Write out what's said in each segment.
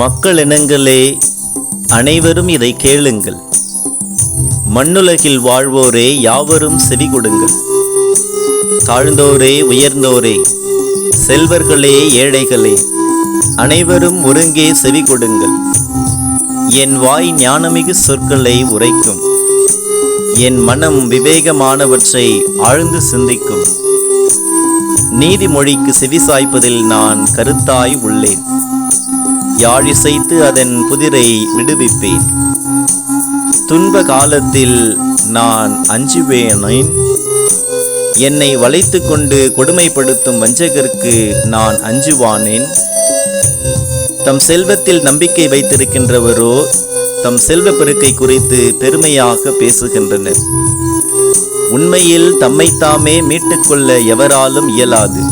மக்கள் இனங்களே அனைவரும் இதை கேளுங்கள். மண்ணுலகில் வாழ்வோரே யாவரும் செவி கொடுங்கள். தாழ்ந்தோரே உயர்ந்தோரே செல்வர்களே ஏழைகளே அனைவரும் ஒருங்கே செவி கொடுங்கள். என் வாய் ஞானமிகு சொற்களை உரைக்கும். என் மனம் விவேகமானவற்றை ஆழ்ந்து சிந்திக்கும். நீதிமொழிக்கு செவிசாய்ப்பதில் நான் கருத்தாய் உள்ளேன். யாழிசைத்து அதன் புதிரை விடுவிப்பேன். துன்ப காலத்தில் நான் அஞ்சுவேனேன். என்னை வளைத்து கொண்டு கொடுமைப்படுத்தும் வஞ்சகருக்கு நான் அஞ்சுவானேன். தம் செல்வத்தில் நம்பிக்கை வைத்திருக்கின்றவரோ தம் செல்வ பெருக்கை குறித்து பெருமையாக பேசுகின்றனர். உண்மையில் தம்மைத்தாமே மீட்டுக்கொள்ள எவராலும் இயலாது.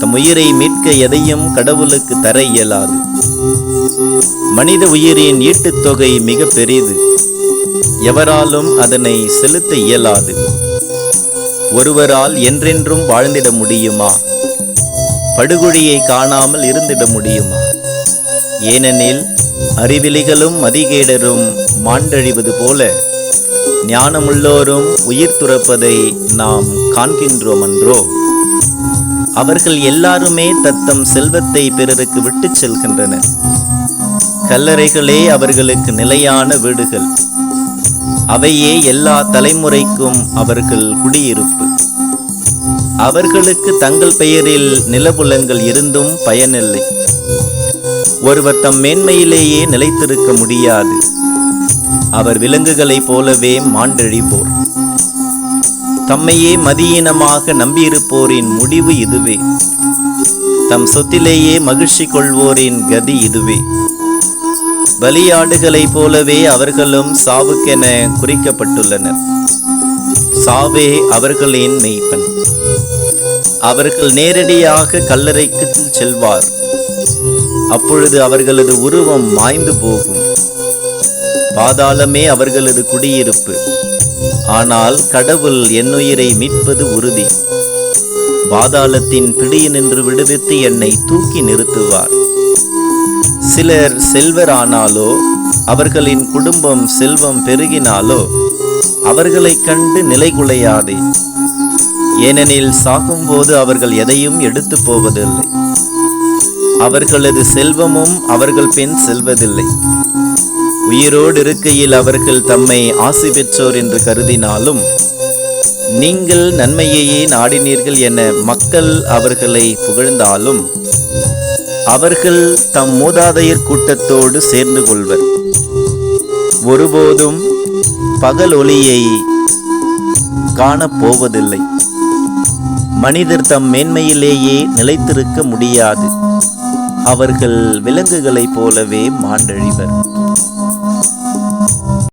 தம் உயிரை மீட்க எதையும் கடவுளுக்கு தர இயலாது. மனித உயிரின் ஈட்டுத் தொகை மிக பெரிது. எவராலும் அதனை செலுத்த இயலாது. ஒருவரால் என்றென்றும் வாழ்ந்திட முடியுமா? படுகொழியை காணாமல் இருந்திட முடியுமா? ஏனெனில் அறிவிலிகளும் மதிகேடரும் மாண்டழிவது போல ஞானமுள்ளோரும் உயிர் துறப்பதை நாம் காண்கின்றோம் அன்றோ அவர்கள் எல்லாருமே தத்தம் செல்வத்தை பிறருக்கு விட்டு செல்கின்றனர். கல்லறைகளே அவர்களுக்கு நிலையான வீடுகள். அவையே எல்லா தலைமுறைக்கும் அவர்கள் குடியிருப்பு. அவர்களுக்கு தங்கள் பெயரில் நிலபுலங்கள் இருந்தும் பயனில்லை. ஒருவர் தம் மேன்மையிலேயே நிலைத்திருக்க முடியாது. அவர் விலங்குகளைப் போலவே மாண்டழிப்போர். தம்மையே மதியீனமாக நம்பியிருப்போரின் முடிவு இதுவே. தம் சொத்திலேயே மகிழ்ச்சி கொள்வோரின் கதி இதுவே. பலியாடுகளைப் போலவே அவர்களும் சாவுக்கென குறிக்கப்பட்டுள்ளனர். சாவே அவர்களின் மெய்ப்பன். அவர்கள் நேரடியாக கல்லறைக்கு செல்வார். அப்பொழுது அவர்களது உருவம் மாய்ந்து போகும். பாதாளமே அவர்களது குடியிருப்பு. ஆனால் கடவுள் என்னுயிரை மீட்பது உறுதி. பாதாளத்தின் பிடியினின்று விடுவித்து என்னை தூக்கி நிறுத்துவார். சிலர் செல்வரானாலோ அவர்களின் குடும்பம் செல்வம் பெருகினாலோ அவர்களைக் கண்டு நிலைகுலையாதே ஏனெனில் சாகும்போது அவர்கள் எதையும் எடுத்து போவதில்லை. அவர்களது செல்வமும் அவர்கள் பின் செல்வதில்லை. உயிரோடு இருக்கையில் அவர்கள் தம்மை ஆசி பெற்றோர் என்று கருதினாலும் நீங்கள் நன்மையையே நாடினீர்கள் என மக்கள் அவர்களை புகழ்ந்தாலும் அவர்கள் தம் மூதாதையர் கூட்டத்தோடு சேர்ந்து கொள்வர். ஒருபோதும் பகல் ஒளியை காணப்போவதில்லை. மனிதர் தம் மேன்மையிலேயே நிலைத்திருக்க முடியாது. அவர்கள் விலங்குகளைப் போலவே மாண்டழிவர்.